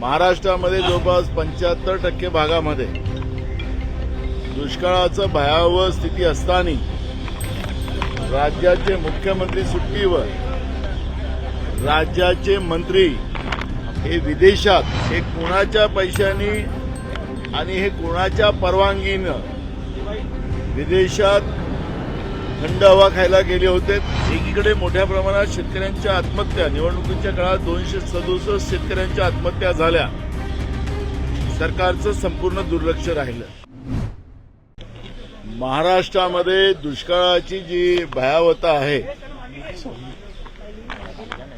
महाराष्ट्रामध्ये जवळपास पंच्याहत्तर टक्के भागामध्ये दुष्काळाचं भयावह स्थिती असताना राज्याचे मुख्यमंत्री सुट्टीवर राज्याचे मंत्री हे विदेशात हे कोणाच्या पैशानी आणि हे कोणाच्या परवानगीनं विदेशात थंड हवा खायला गेले होते. एकीकडे मोठ्या प्रमाणात शेतकऱ्यांच्या आत्महत्या. निवडणुकीच्या काळात दोनशे सदुसष्ट शेतकऱ्यांच्या आत्महत्या झाल्या. सरकारचं संपूर्ण दुर्लक्ष राहिलं. महाराष्ट्रामध्ये दुष्काळाची जी भयावता आहे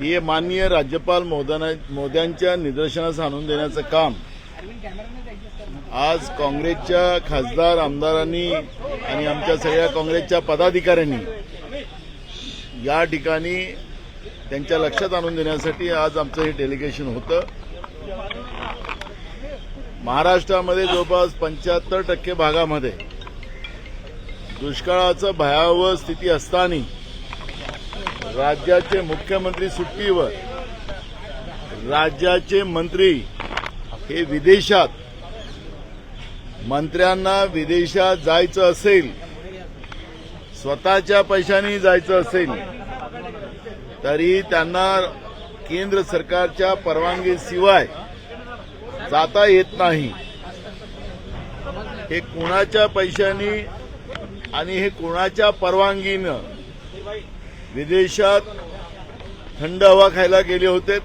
ती माननीय राज्यपाल मोदना- मोद्यांच्या निदर्शनास आणून देण्याचं काम आज काँग्रेसच्या खासदार आमदारांनी आणि आमच्या सगळ्या काँग्रेसच्या पदाधिकाऱ्यांनी या ठिकाणी त्यांच्या लक्षात आणून देण्यासाठी आज आमचं हे डेलिगेशन होतं. महाराष्ट्रामध्ये जवळपास पंच्याहत्तर टक्के भागामध्ये दुष्काळाचं भयावह स्थिती असताना राज्याचे मुख्यमंत्री सुट्टीवर राज्याचे मंत्री हे विदेशात मंत्र्यांना विदेशात जायचं असेल स्वतःच्या पैशाने जायचं असेल तरी त्यांना केंद्र सरकारच्या परवानगीशिवाय जाता येत नाही. हे कोणाच्या पैशाने आणि हे कोणाच्या परवानगीनं विदेशात थंड हवा खायला गेले होते?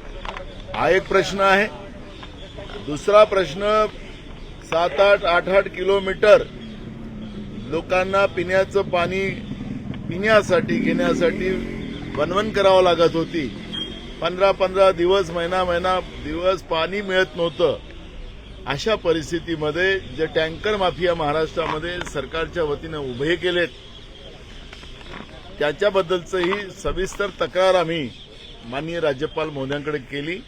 हा एक प्रश्न आहे. दुसरा प्रश्न सात आठ आठ आठ किलोमीटर लोकांना पिण्याचं पाणी पिण्यासाठी घेण्यासाठी वनवन करावं लागत होती. पंधरा पंधरा दिवस महिना महिना दिवस पाणी मिळत नव्हतं. अशा परिस्थितीमध्ये जे टँकर माफिया महाराष्ट्रामध्ये सरकारच्या वतीनं उभे केलेत त्याच्याबद्दलचंही सविस्तर तक्रार आम्ही माननीय राज्यपाल मोद्यांकडे केली.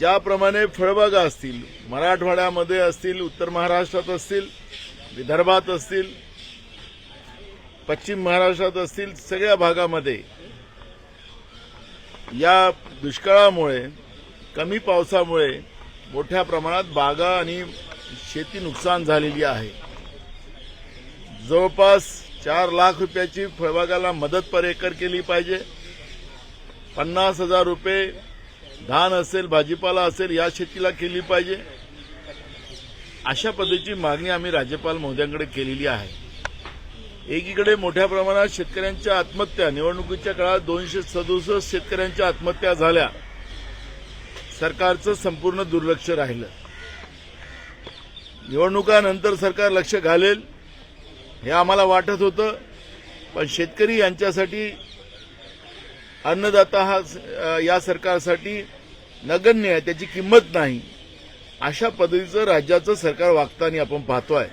ज्याप्रमाणे फळबागा असतील मराठवाड्यामध्ये असतील उत्तर महाराष्ट्रात असतील विदर्भात असतील पश्चिम महाराष्ट्रात असतील सगळ्या भागामध्ये या दुष्काळामुळे कमी पावसामुळे मोठ्या प्रमाणात बागा आणि शेती नुकसान झालेली आहे. जवळपास चार लाख रुपयाची फळबागाला मदत पर एकर केली पाहिजे. पन्नास हजार रुपये धान असेल भाजीपाला असेल या शेतीला केली पाहिजे. अशा पद्धतीची मागणी आम्ही राज्यपाल महोदयांकडे केलेली आहे. एकीकडे मोठ्या प्रमाणात शेतकऱ्यांच्या आत्महत्या निवडणुकीच्या काळात दोनशे सदुसष्ट शेतकऱ्यांच्या आत्महत्या झाल्या. सरकारचं संपूर्ण दुर्लक्ष राहिलं. निवडणुकानंतर सरकार लक्ष घालेल हे आम्हाला वाटत होतं. पण शेतकरी यांच्यासाठी अन्नदाता हा या सरकारसाठी नगण्य आहे त्याची किंमत नाही. अशा पद्धतीचं राज्याचं सरकार वागताना आपण पाहतोय.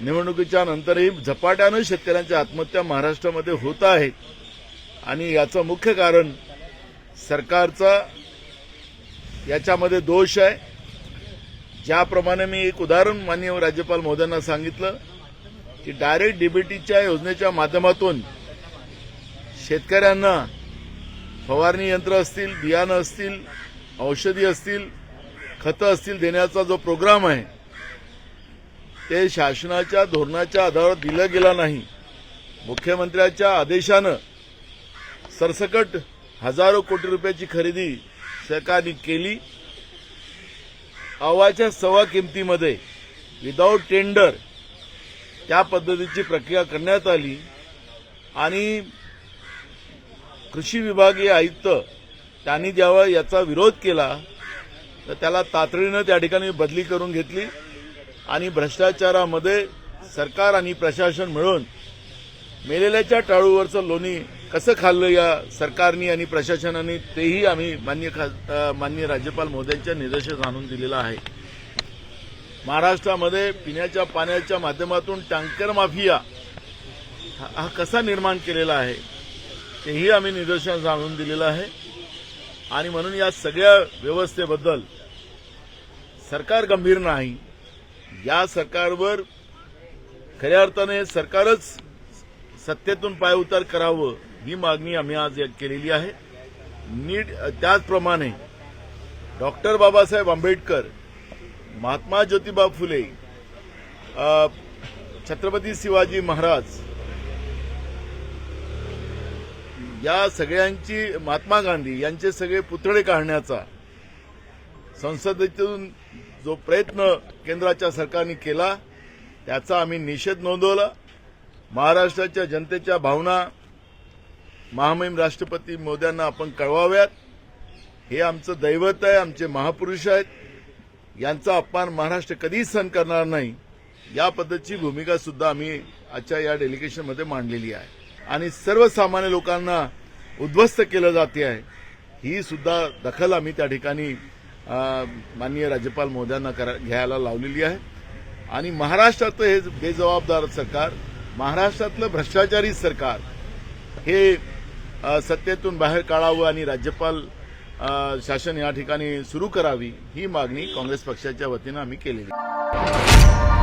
निवडणुकीच्या नंतरही झपाट्यानं शेतकऱ्यांच्या आत्महत्या महाराष्ट्रामध्ये होत आहेत. आणि याचं मुख्य कारण सरकारचा याच्यामध्ये दोष आहे. ज्याप्रमाणे मी एक उदाहरण माननीय राज्यपाल महोदयांना सांगितलं की डायरेक्ट डीबीटीच्या योजनेच्या माध्यमातून शेतकऱ्यांना फवारणी यंत्र असतील बियाणं असतील औषधी असतील खतं असतील देण्याचा जो प्रोग्राम आहे ते शासनाच्या धोरणाच्या आधारावर दिलं गेला नाही. मुख्यमंत्र्याच्या आदेशानं सरसकट हजारो कोटी रुपयाची खरेदी सरकारने केली. अवाच्या सव्वा किमतीमध्ये विदाऊट टेंडर त्या पद्धतीची प्रक्रिया करण्यात आली. आणि कृषी विभागीय आयुक्त त्यांनी जेव्हा याचा विरोध केला तर त्याला तातडीनं त्या ठिकाणी बदली करून घेतली आणि भ्रष्टाचारामध्ये सरकार आणि प्रशासन मिळून मेलेल्याच्या टाळूवरचं लोणी कसं खाल्लं या सरकारनी आणि प्रशासनाने तेही आम्ही मान्य खा- मान्य माननीय राज्यपाल मोदयांच्या निदर्शनास आणून दिलेलं आहे. महाराष्ट्रामध्ये पिण्याच्या पाण्याच्या माध्यमातून टँकर माफिया हा- हा कसा निर्माण केलेला आहे? तेही आम्ही निदर्शनास आणून दिलेलं आहे. आणि म्हणून या सगळ्या व्यवस्थेबद्दल सरकार गंभीर नाही. या सरकारवर खऱ्या अर्थाने सरकारच सत्तेतून पायउतार करावं ही मागणी आम्ही आज केलेली आहे. नीट त्याचप्रमाणे डॉक्टर बाबासाहेब आंबेडकर महात्मा ज्योतिबा फुले छत्रपती शिवाजी महाराज या सगळ्यांची महात्मा गांधी यांचे सगळे पुतळे काढण्याचा संसदेतून जो प्रयत्न केंद्राच्या सरकारने केला त्याचा आम्ही निषेध नोंदवला. महाराष्ट्राच्या जनतेच्या भावना महामहिम राष्ट्रपती मोद्यांना आपण कळवाव्यात. हे आमचं दैवत आहे आमचे महापुरुष आहेत. यांचा अपमान महाराष्ट्र कधीच सहन करणार नाही. या पद्धतीची भूमिका सुद्धा आम्ही आजच्या या डेलिगेशनमध्ये मांडलेली आहे. आणि सर्वसामान्य लोकांना उद्ध्वस्त केलं जाते आहे ही सुद्धा दखल आम्ही त्या ठिकाणी माननीय राज्यपाल मोद्यांना करा घ्यायला लावलेली आहे आणि महाराष्ट्रातलं हे बेजबाबदार सरकार महाराष्ट्रातलं भ्रष्टाचारी सरकार हे सत्तेतून बाहेर काढावं आणि राज्यपाल शासन या ठिकाणी सुरू करावी ही मागणी काँग्रेस पक्षाच्या वतीनं आम्ही केलेली आहे.